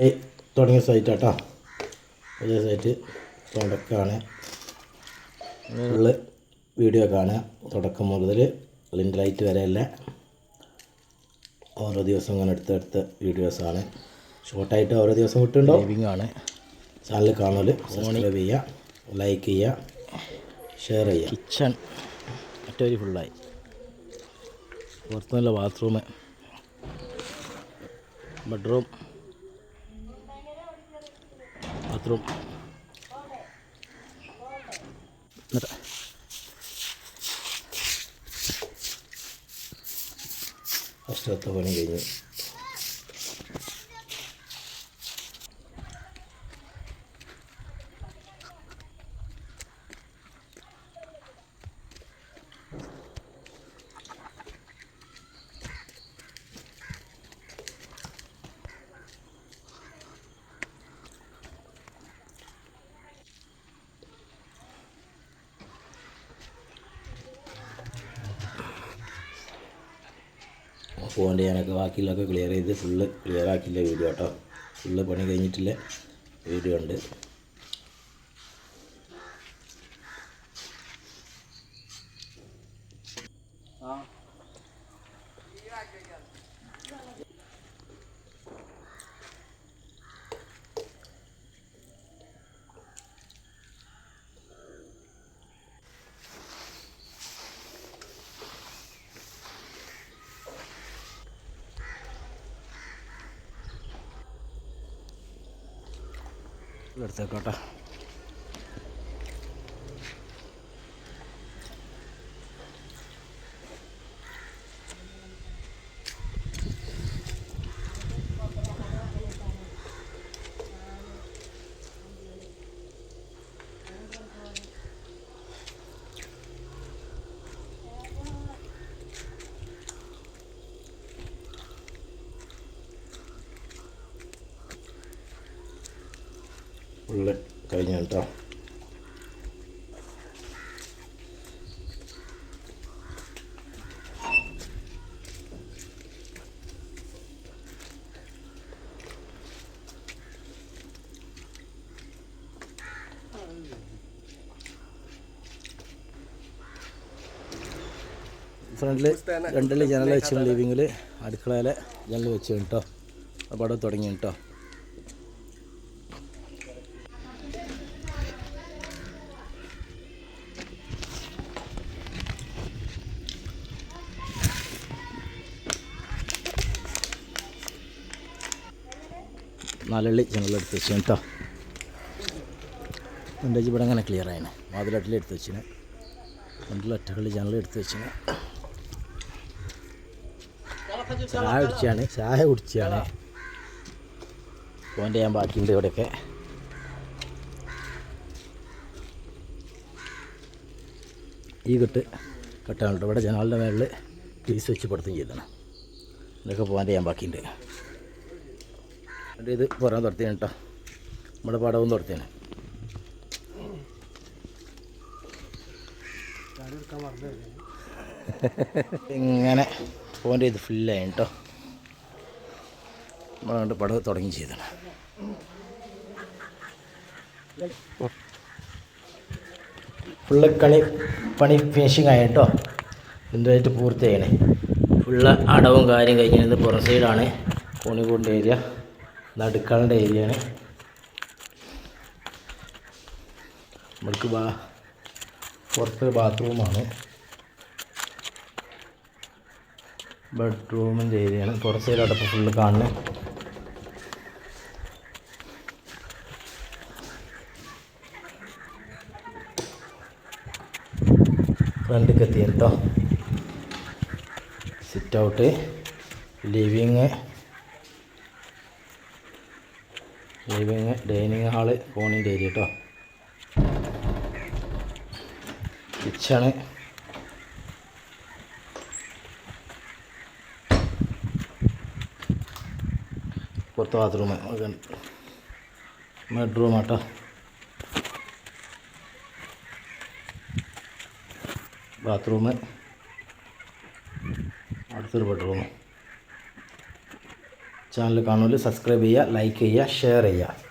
Site സൈറ്റാട്ടോ പുതിയ site തുടക്കമാണ് full video കാണുക. തുടക്കം മുതൽ ലിന്റെ ലൈറ്റ് വരെയല്ല. ഓരോ ദിവസം അങ്ങനെ എടുത്തെടുത്ത വീഡിയോസാണ് ഷോർട്ടായിട്ട് ഓരോ ദിവസം കിട്ടുന്നുണ്ടോ ലൈവിംഗ് ആണ്. ചാനൽ കാണൽ. സബ്സ്ക്രൈബ് ചെയ്യുക ലൈക്ക് ചെയ്യുക ഷെയർ ചെയ്യുക കിച്ചൺ മറ്റൊരു ഫുള്ളായി പുറത്തുനിന്നുള്ള ബാത്റൂം ബെഡ്റൂം ബാത്റൂം ഫസ്റ്റത്തെ പണി കഴിഞ്ഞു ഫോണിന്റെ ഞാനൊക്കെ ബാക്കിയുള്ളതൊക്കെ ക്ലിയർ ചെയ്ത് ഫുള്ള് ക്ലിയർ ആക്കിയില്ല വീഡിയോ കേട്ടോ. ഫുള്ള് പണി കഴിഞ്ഞിട്ടില്ല. വീഡിയോ ഉണ്ട്. എടുത്തേക്കോട്ടെ ഫുള്ള് കഴിഞ്ഞു കേട്ടോ. ഫ്രണ്ടിൽ രണ്ടിൽ ജനൽ വെച്ച് ലിവിങ്ങിൽ അടുക്കളയിലെ ജനൽ വെച്ച് കേട്ടോ. അപ്പോൾ അവിടെ തുടങ്ങി കേട്ടോ. നാലള്ളി ജനലെടുത്ത് വെച്ചു കേട്ടോ എന്റെ ഇവിടെ അങ്ങനെ ക്ലിയർ ആയിന്. വാതിലട്ടിൽ എടുത്ത് വെച്ചിന്. ജനൽ എടുത്ത് വെച്ചിന്. ചായ കുടിച്ചാണ്. ചായ കുടിച്ചാണ്. ഫോന്റെ ഞാൻ ബാക്കിയുണ്ട് ഇവിടെയൊക്കെ. ഈ കെട്ട് കെട്ടാനുണ്ട്. ഇവിടെ ജനാലിന്റെ മേളിൽ പീസ് വെച്ച് പടുത്തും ചെയ്തതാണ്. ഇതൊക്കെ പോകാൻ ഞാൻ ബാക്കിയുണ്ട്. എന്നിട്ട് ഇത് പുറം തുറത്തിയാണ് കേട്ടോ. നമ്മുടെ പടവും തുറത്തിയാണ് ഇങ്ങനെ ഫോന്റെ ഇത് ഫുള്ളായി കേട്ടോ. നമ്മളതുകൊണ്ട് പടവ് തുടങ്ങി ചെയ്തതാണ്. ഫുള്ള് കളി പണി ഫിനിഷിങ് ആയി കേട്ടോ. എന്തുമായിട്ട് പൂർത്തിയായണേ ഫുള്ള് അടവും കാര്യം കഴിഞ്ഞത് പുറം സൈഡാണ് കോണിക്കൂടിന്റെ ഏരിയ നടുക്കളന്റെ ഏരിയയാണ്. നമ്മൾക്ക് ബാ പുറത്ത് ബാത്റൂമാണ്. ബെഡ്റൂമിന്റെ ഏരിയയാണ്. പുറത്ത് സൈഡ് അടപ്പ് ഫുള്ള് കാണുന്നത്. ഫ്രണ്ടിലേക്ക് എത്തി കേട്ടോ sit out living living dining hall ഫോണിന്റെ ഏരിയ കേട്ടോ കിച്ചണ്. പുറത്ത് ബാത്റൂം ബെഡ്റൂം കേട്ടോ ബാത്റൂം. അടുത്തൊരു ബെഡ്റൂം. ചാനൽ കാണുമല്ലോ സബ്സ്ക്രൈബ് ചെയ്യുക ലൈക്ക് ചെയ്യുക ഷെയർ ചെയ്യുക.